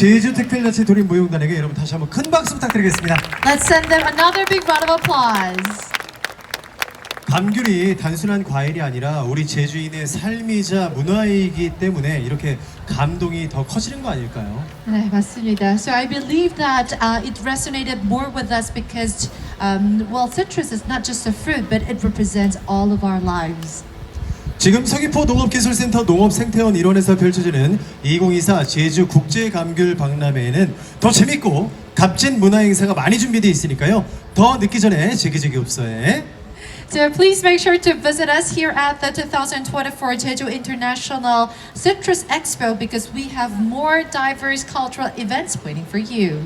제주 특별자치 도림 무용단에게 여러분 다시 한번 큰 박수 부탁드리겠습니다. Let's send them another big round of applause. 감귤이 단순한 과일이 아니라 우리 제주인의 삶이자 문화이기 때문에 이렇게 감동이 더 커지는 거 아닐까요? 네, 맞습니다. So I believe that uh, it resonated more with us because, um, well, citrus is not just a fruit, but it represents all of our lives. 지금 서귀포 농업기술센터 농업생태원 일원에서 펼쳐지는 2024 제주 국제감귤 박람회에는 더 재밌고 값진 문화 행사가 많이 준비되어 있으니까요. 더 늦기 전에 제기제기업소에 So please make sure to visit us here at the 2024 Jeju International Citrus Expo because we have more diverse cultural events waiting for you.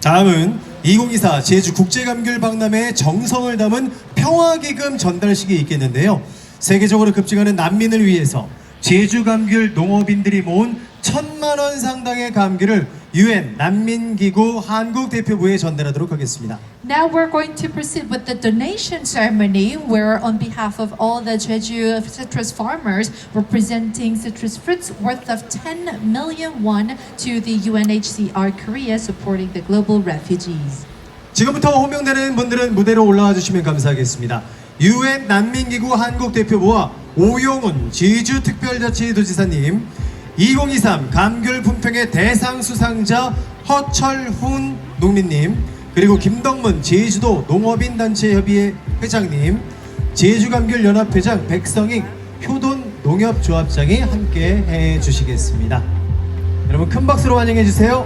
다음은 2024 제주 국제감귤 박람회의 정성을 담은 평화기금 전달식이 있겠는데요. 세계적으로 급증하는 난민을 위해서 제주 감귤 농업인들이 모은 천만 원 상당의 감귤을 유엔 난민기구 한국 대표부에 전달하도록 하겠습니다. Now we're going to proceed with the donation ceremony where on behalf of all the Jeju citrus farmers we're presenting citrus fruits worth of 10 million won to the UNHCR Korea supporting the global refugees. 지금부터 호명되는 분들은 무대로 올라와 주시면 감사하겠습니다. 유엔 난민기구 한국 대표부와 오용훈 제주 특별자치도지사님, 2023 감귤 품평의 대상 수상자 허철훈 농민님, 그리고 김덕문 제주도 농업인 단체 협의회 회장님, 제주감귤 연합회장 백성익 효돈 농협조합장이 함께 해 주시겠습니다. 여러분 큰 박수로 환영해 주세요.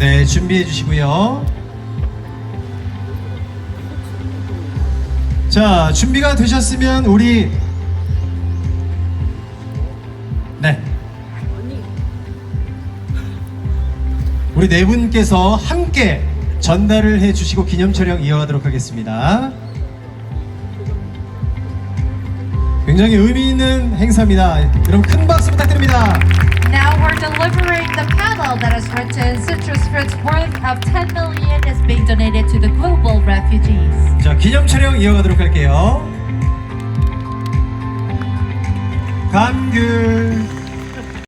네, 준비해 주시고요. 자, 준비가 되셨으면 우리 네. 우리 네 분께서 함께 전달을 해 주시고 기념 촬영 이어가도록 하겠습니다. 굉장히 의미 있는 행사입니다. 여러분 큰 박수 부탁드립니다. Now we're delivering the panel that has written fruits worth of 10 million is being donated to the global refugees. 자, 기념 촬영 이어가도록 할게요. 감귤